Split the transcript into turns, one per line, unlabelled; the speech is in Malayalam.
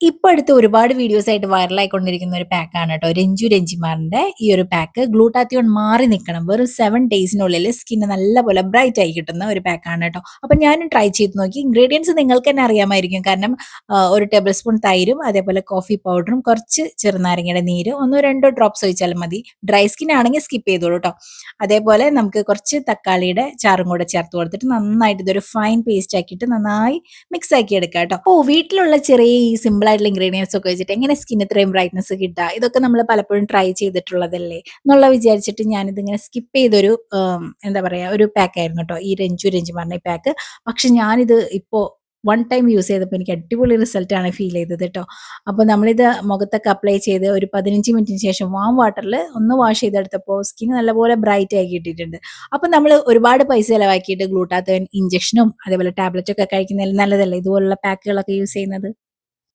ഇപ്പൊ അടുത്ത് ഒരുപാട് വീഡിയോസ് ആയിട്ട് വൈറലായിക്കൊണ്ടിരിക്കുന്ന ഒരു പാക്കാണ് കേട്ടോ. രഞ്ജു രഞ്ജിമാറിന്റെ ഈ ഒരു പാക്ക് ഗ്ലൂട്ടാത്തിയോൺ മാറി നിൽക്കണം വെറും സെവൻ ഡേയ്സിനുള്ളിൽ സ്കിന്ന് നല്ലപോലെ ബ്രൈറ്റ് ആയി കിട്ടുന്ന ഒരു പാക്കാണ് കേട്ടോ. അപ്പൊ ഞാനും ട്രൈ ചെയ്ത് നോക്കി. ഇൻഗ്രീഡിയൻസ് നിങ്ങൾക്ക് തന്നെ അറിയാമായിരിക്കും. കാരണം ഒരു ടേബിൾ സ്പൂൺ തൈരും അതേപോലെ കോഫി പൗഡറും കുറച്ച് ചെറുനാരങ്ങയുടെ നീര് ഒന്നോ രണ്ടോ ഡ്രോപ്സ് ഒഴിച്ചാലും മതി. ഡ്രൈ സ്കിൻ ആണെങ്കിൽ സ്കിപ്പ് ചെയ്തോളൂ കേട്ടോ അതേപോലെ നമുക്ക് കുറച്ച് തക്കാളിയുടെ ചാറും കൂടെ ചേർത്ത് കൊടുത്തിട്ട് നന്നായിട്ട് ഇതൊരു ഫൈൻ പേസ്റ്റ് ആക്കിയിട്ട് നന്നായി മിക്സ് ആക്കി എടുക്കാം കേട്ടോ ഓ വീട്ടിലുള്ള ചെറിയ ഈ സിമ്പിൾ ആയിട്ടുള്ള ഇൻഗ്രീഡിയൻസ് ഒക്കെ വെച്ചിട്ട് എങ്ങനെ സ്കിൻ ഇത്രയും ബ്രൈറ്റ്നസ് കിട്ടുക? ഇതൊക്കെ നമ്മൾ പലപ്പോഴും ട്രൈ ചെയ്തിട്ടുള്ളതല്ലേ? എന്നുള്ള വിചാരിച്ചിട്ട് ഞാനിതിങ്ങനെ സ്കിപ്പ് ചെയ്തൊരു എന്താ പറയുക ഒരു പാക്ക് ആയിരുന്നു കേട്ടോ. ഈ രഞ്ജു രഞ്ജു പറഞ്ഞ പാക്ക് പക്ഷെ ഞാനിത് ഇപ്പോൾ വൺ ടൈം യൂസ് ചെയ്തപ്പോൾ എനിക്ക് അടിപൊളി റിസൾട്ടാണ് ഫീൽ ചെയ്തത് കേട്ടോ. അപ്പോൾ നമ്മളിത് മുഖത്തൊക്കെ അപ്ലൈ ചെയ്ത് ഒരു പതിനഞ്ച് മിനിറ്റിന് ശേഷം വാം വാട്ടറിൽ ഒന്ന് വാഷ് ചെയ്തെടുത്തപ്പോൾ സ്കിൻ നല്ലപോലെ ബ്രൈറ്റ് ആയി കിട്ടിയിട്ടുണ്ട്. അപ്പോൾ നമ്മൾ ഒരുപാട് പൈസ ചിലവാക്കിയിട്ട് ഗ്ലൂട്ടാത്തോൻ ഇഞ്ചക്ഷനും അതേപോലെ ടാബ്ലറ്റ് ഒക്കെ കഴിക്കുന്നതിൽ നല്ലതല്ലേ? ഇതുപോലുള്ള പാക്കുകളൊക്കെ യൂസ് ചെയ്യുന്നത്?